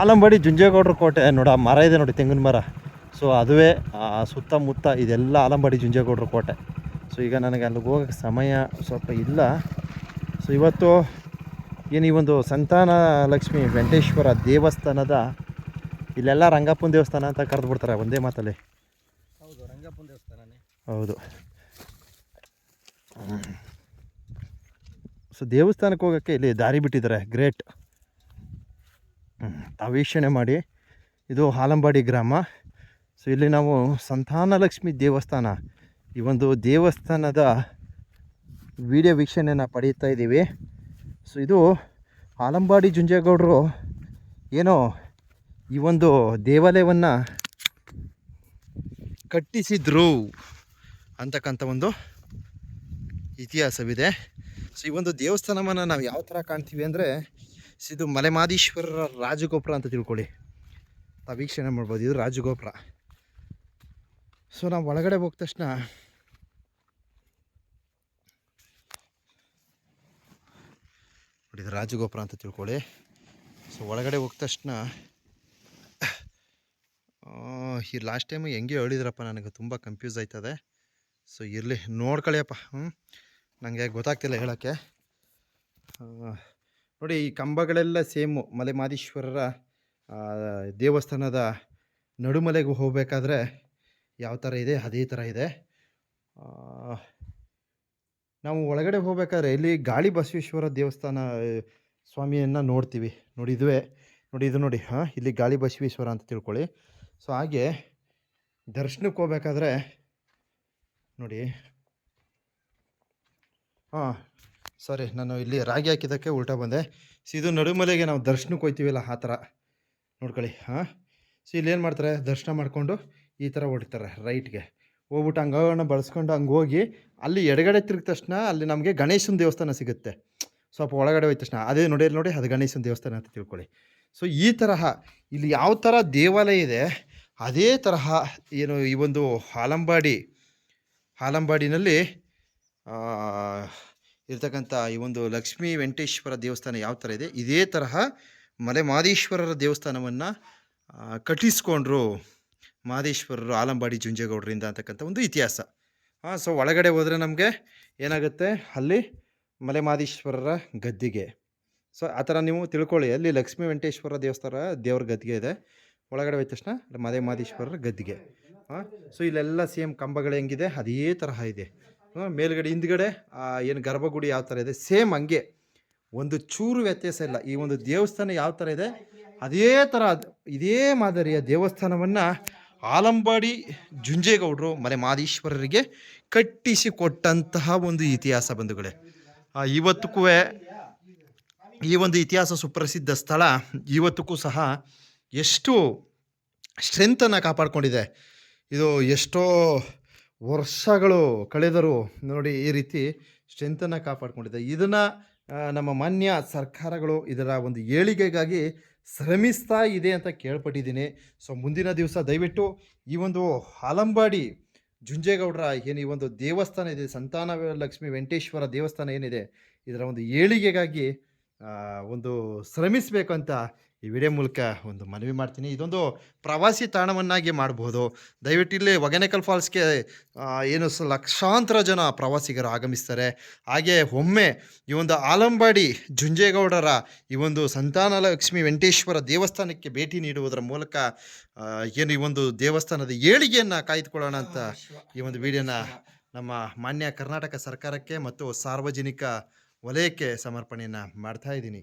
ಆಲಂಬಾಡಿ ಜುಂಜೇಗೌಡರ ಕೋಟೆ ನೋಡ ಮರ ಇದೆ ನೋಡಿ ತೆಂಗಿನ ಮರ. ಸೊ ಅದುವೇ ಆ ಸುತ್ತಮುತ್ತ ಇದೆಲ್ಲ ಆಲಂಬಾಡಿ ಜುಂಜೇಗೌಡರ ಕೋಟೆ. ಸೊ ಈಗ ನನಗೆ ಅಲ್ಲಿಗೆ ಹೋಗೋಕ್ಕೆ ಸಮಯ ಸ್ವಲ್ಪ ಇಲ್ಲ. ಸೊ ಇವತ್ತು ಏನು ಈ ಒಂದು ಸಂತಾನ ಲಕ್ಷ್ಮಿ ವೆಂಕಟೇಶ್ವರ ದೇವಸ್ಥಾನದ ಇಲ್ಲೆಲ್ಲ ರಂಗಪ್ಪನ ದೇವಸ್ಥಾನ ಅಂತ ಕರೆದು ಬಿಡ್ತಾರೆ ಒಂದೇ ಮಾತಲ್ಲಿ. ಹೌದು ರಂಗಪ್ಪನ ದೇವಸ್ಥಾನನೇ. ಹೌದು. ಸೊ ದೇವಸ್ಥಾನಕ್ಕೆ ಹೋಗೋಕ್ಕೆ ಇಲ್ಲಿ ದಾರಿ ಬಿಟ್ಟಿದ್ದಾರೆ ಗ್ರೇಟ್. ವೀಕ್ಷಣೆ ಮಾಡಿ. ಇದು ಹಾಲಂಬಾಡಿ ಗ್ರಾಮ. ಸೊ ಇಲ್ಲಿ ನಾವು ಸಂತಾನಲಕ್ಷ್ಮಿ ದೇವಸ್ಥಾನ. ಈ ಒಂದು ದೇವಸ್ಥಾನದ ವಿಡಿಯೋ ವೀಕ್ಷಣೆನ ಪಡೀತಾ ಇದ್ದೀವಿ. ಸೊ ಇದು ಆಲಂಬಾಡಿ ಜುಂಜೇಗೌಡರು ಏನೋ ಈ ಒಂದು ದೇವಾಲಯವನ್ನು ಕಟ್ಟಿಸಿದ್ರು ಅಂತಕ್ಕಂಥ ಒಂದು ಇತಿಹಾಸವಿದೆ. ಸೊ ಈ ಒಂದು ದೇವಸ್ಥಾನವನ್ನು ನಾವು ಯಾವ ಥರ ಕಾಣ್ತೀವಿ ಅಂದರೆ ಇದು ಮಲೆಮಾದೀಶ್ವರರ ರಾಜಗೋಪುರ ಅಂತ ತಿಳ್ಕೊಳ್ಳಿ. ತಾವು ವೀಕ್ಷಣೆ ಮಾಡ್ಬೋದು, ಇದು ರಾಜಗೋಪುರ. ಸೊ ನಾವು ಒಳಗಡೆ ಹೋದ ತಕ್ಷಣ ಇದು ರಾಜಗೋಪುರ ಅಂತ ತಿಳ್ಕೊಳ್ಳಿ. ಸೊ ಒಳಗಡೆ ಹೋದ ತಕ್ಷಣ ಈ ಲಾಸ್ಟ್ ಟೈಮು ಹೆಂಗೆ ಹೇಳಿದ್ರಪ್ಪ, ನನಗೆ ತುಂಬ ಕನ್ಫ್ಯೂಸ್ ಆಯ್ತದೆ. ಸೊ ಇರಲಿ, ನೋಡ್ಕೊಳ್ಳಿಯಪ್ಪ ಹ್ಞೂ ನನಗೆ ಗೊತ್ತಾಗ್ತಿಲ್ಲ ಹೇಳೋಕ್ಕೆ. ನೋಡಿ ಈ ಕಂಬಗಳೆಲ್ಲ ಸೇಮು ಮಲೆ ಮಾದೇಶ್ವರರ ದೇವಸ್ಥಾನದ ನಡುಮಲೆಗೆ ಹೋಗಬೇಕಾದ್ರೆ ಯಾವ ಥರ ಇದೆ? ಅದೇ ಥರ ಇದೆ. ನಾವು ಒಳಗಡೆ ಹೋಗ್ಬೇಕಾದ್ರೆ ಇಲ್ಲಿ ಗಾಳಿ ಬಸವೇಶ್ವರ ದೇವಸ್ಥಾನ ಸ್ವಾಮಿಯನ್ನು ನೋಡ್ತೀವಿ. ನೋಡಿ ಇದುವೇ, ನೋಡಿ ಇದು ನೋಡಿ, ಹಾಂ, ಇಲ್ಲಿ ಗಾಳಿ ಬಸವೇಶ್ವರ ಅಂತ ತಿಳ್ಕೊಳ್ಳಿ. ಸೊ, ಹಾಗೆ ದರ್ಶನಕ್ಕೆ ಹೋಗ್ಬೇಕಾದ್ರೆ ನೋಡಿ, ಹಾಂ ಸಾರಿ, ನಾನು ಇಲ್ಲಿ ರಾಗಿ ಹಾಕಿದ್ದಕ್ಕೆ ಉಲ್ಟಾ ಬಂದೆ. ಸೊ, ಇದು ನಡುಮಲೆಗೆ ನಾವು ದರ್ಶನಕ್ಕೆ ಹೋಗ್ತೀವಲ್ಲ ಆ ಥರ. ನೋಡ್ಕೊಳ್ಳಿ, ಹಾಂ? ಸೊ, ಇಲ್ಲಿ ಏನು ಮಾಡ್ತಾರೆ? ದರ್ಶನ ಮಾಡಿಕೊಂಡು ಈ ಥರ ಹೊಡಿತಾರೆ, ರೈಟ್ಗೆ. ಹೋಗ್ಬಿಟ್ಟು ಹಂಗವನ್ನ ಬಳಸ್ಕೊಂಡು ಹಂಗೆ ಹೋಗಿ, ಅಲ್ಲಿ ಎಡಗಡೆ ತಿರುಗಿದ ತಕ್ಷಣ ಅಲ್ಲಿ ನಮಗೆ ಗಣೇಶನ ದೇವಸ್ಥಾನ ಸಿಗುತ್ತೆ. ಸ್ವಲ್ಪ ಒಳಗಡೆ ಹೋಯ್ತ ತಕ್ಷಣ, ಅದೇ ನೋಡಿ ನೋಡಿ, ಅದು ಗಣೇಶನ ದೇವಸ್ಥಾನ ಅಂತ ತಿಳ್ಕೊಳ್ಳಿ. ಸೊ, ಈ ತರಹ, ಇಲ್ಲಿ ಯಾವ ಥರ ದೇವಾಲಯ ಇದೆ, ಅದೇ ತರಹ ಏನು ಈ ಒಂದು ಹಾಲಂಬಾಡಿ, ಹಾಲಂಬಾಡಿನಲ್ಲಿ ಇರ್ತಕ್ಕಂಥ ಈ ಒಂದು ಲಕ್ಷ್ಮೀ ವೆಂಕಟೇಶ್ವರ ದೇವಸ್ಥಾನ ಯಾವ ಥರ ಇದೆ? ಇದೇ ತರಹ ಮಲೆ ಮಾದೇಶ್ವರರ ದೇವಸ್ಥಾನವನ್ನು ಕಟ್ಟಿಸ್ಕೊಂಡ್ರು ಮಾದೇಶ್ವರರು ಆಲಂಬಾಡಿ ಜುಂಜೇಗೌಡರಿಂದ ಅಂತಕ್ಕಂಥ ಒಂದು ಇತಿಹಾಸ. ಹಾಂ ಸೊ ಒಳಗಡೆ ಹೋದರೆ ನಮಗೆ ಏನಾಗುತ್ತೆ? ಅಲ್ಲಿ ಮಲೆ ಮಾದೇಶ್ವರರ ಗದ್ದಿಗೆ. ಸೊ ಆ ಥರ ನೀವು ತಿಳ್ಕೊಳ್ಳಿ, ಅಲ್ಲಿ ಲಕ್ಷ್ಮೀ ವೆಂಕಟೇಶ್ವರ ದೇವಸ್ಥಾನ ದೇವ್ರ ಗದ್ದಿಗೆ ಇದೆ. ಒಳಗಡೆ ಹೋದ ತಕ್ಷಣ ಮಲೆ ಮಾದೇಶ್ವರರ ಗದ್ದಿಗೆ. ಹಾಂ ಸೊ ಇಲ್ಲೆಲ್ಲ ಸೇಮ್ ಕಂಬಗಳು ಹೆಂಗಿದೆ? ಅದೇ ತರಹ ಇದೆ. ಮೇಲ್ಗಡೆ ಹಿಂದ್ಗಡೆ ಏನು ಗರ್ಭಗುಡಿ ಯಾವ ಥರ ಇದೆ? ಸೇಮ್ ಹಂಗೆ. ಒಂದು ಚೂರು ವ್ಯತ್ಯಾಸ ಇಲ್ಲ. ಈ ಒಂದು ದೇವಸ್ಥಾನ ಯಾವ ಥರ ಇದೆ? ಅದೇ ಥರ ಇದೇ ಮಾದರಿಯ ದೇವಸ್ಥಾನವನ್ನು ಆಲಂಬಾಡಿ ಜುಂಜೇಗೌಡರು ಮಲೆ ಮಾದೇಶ್ವರರಿಗೆ ಕಟ್ಟಿಸಿ ಕೊಟ್ಟಂತಹ ಒಂದು ಇತಿಹಾಸ ಬಂಧುಗಳೇ. ಆ, ಇವತ್ತಿಗೂ ಈ ಒಂದು ಇತಿಹಾಸ ಸುಪ್ರಸಿದ್ಧ ಸ್ಥಳ ಇವತ್ತಿಗೂ ಸಹ ಎಷ್ಟು ಸ್ಟ್ರೆಂತನ್ನು ಕಾಪಾಡಿಕೊಂಡಿದೆ. ಇದು ಎಷ್ಟೋ ವರ್ಷಗಳು ಕಳೆದರೂ ನೋಡಿ ಈ ರೀತಿ ಸ್ಟ್ರೆಂತನ್ನು ಕಾಪಾಡಿಕೊಂಡಿದೆ. ಇದನ್ನು ನಮ್ಮ ಮಾನ್ಯ ಸರ್ಕಾರಗಳು ಇದರ ಒಂದು ಏಳಿಗೆಗಾಗಿ ಶ್ರಮಿಸ್ತಾ ಇದೆ ಅಂತ ಕೇಳ್ಪಟ್ಟಿದ್ದೀನಿ. ಸೊ, ಮುಂದಿನ ದಿವಸ ದಯವಿಟ್ಟು ಈ ಒಂದು ಹಾಲಂಬಾಡಿ ಜುಂಜೇಗೌಡರ ಏನು ಈ ಒಂದು ದೇವಸ್ಥಾನ ಇದೆ, ಸಂತಾನ ಲಕ್ಷ್ಮಿ ವೆಂಕಟೇಶ್ವರ ದೇವಸ್ಥಾನ ಏನಿದೆ, ಇದರ ಒಂದು ಏಳಿಗೆಗಾಗಿ ಒಂದು ಶ್ರಮಿಸಬೇಕು ಅಂತ ಈ ವಿಡಿಯೋ ಮೂಲಕ ಒಂದು ಮನವಿ ಮಾಡ್ತೀನಿ. ಇದೊಂದು ಪ್ರವಾಸಿ ತಾಣವನ್ನಾಗಿ ಮಾಡ್ಬೋದು. ದಯವಿಟ್ಟು ಇಲ್ಲಿ ಒಗೆನೆಕಲ್ ಫಾಲ್ಸ್ಗೆ ಏನು ಸ ಲಕ್ಷಾಂತರ ಜನ ಪ್ರವಾಸಿಗರು ಆಗಮಿಸ್ತಾರೆ. ಹಾಗೆ ಒಮ್ಮೆ ಈ ಒಂದು ಆಲಂಬಾಡಿ ಜುಂಜೇಗೌಡರ ಈ ಒಂದು ಸಂತಾನ ಲಕ್ಷ್ಮಿ ವೆಂಕಟೇಶ್ವರ ದೇವಸ್ಥಾನಕ್ಕೆ ಭೇಟಿ ನೀಡುವುದರ ಮೂಲಕ ಏನು ಈ ಒಂದು ದೇವಸ್ಥಾನದ ಏಳಿಗೆಯನ್ನು ಕಾಯ್ದುಕೊಳ್ಳೋಣ ಅಂತ ಈ ಒಂದು ವಿಡಿಯೋನ ನಮ್ಮ ಮಾನ್ಯ ಕರ್ನಾಟಕ ಸರ್ಕಾರಕ್ಕೆ ಮತ್ತು ಸಾರ್ವಜನಿಕ ವಲಯಕ್ಕೆ ಸಮರ್ಪಣೆಯನ್ನು ಮಾಡ್ತಾ ಇದ್ದೀನಿ.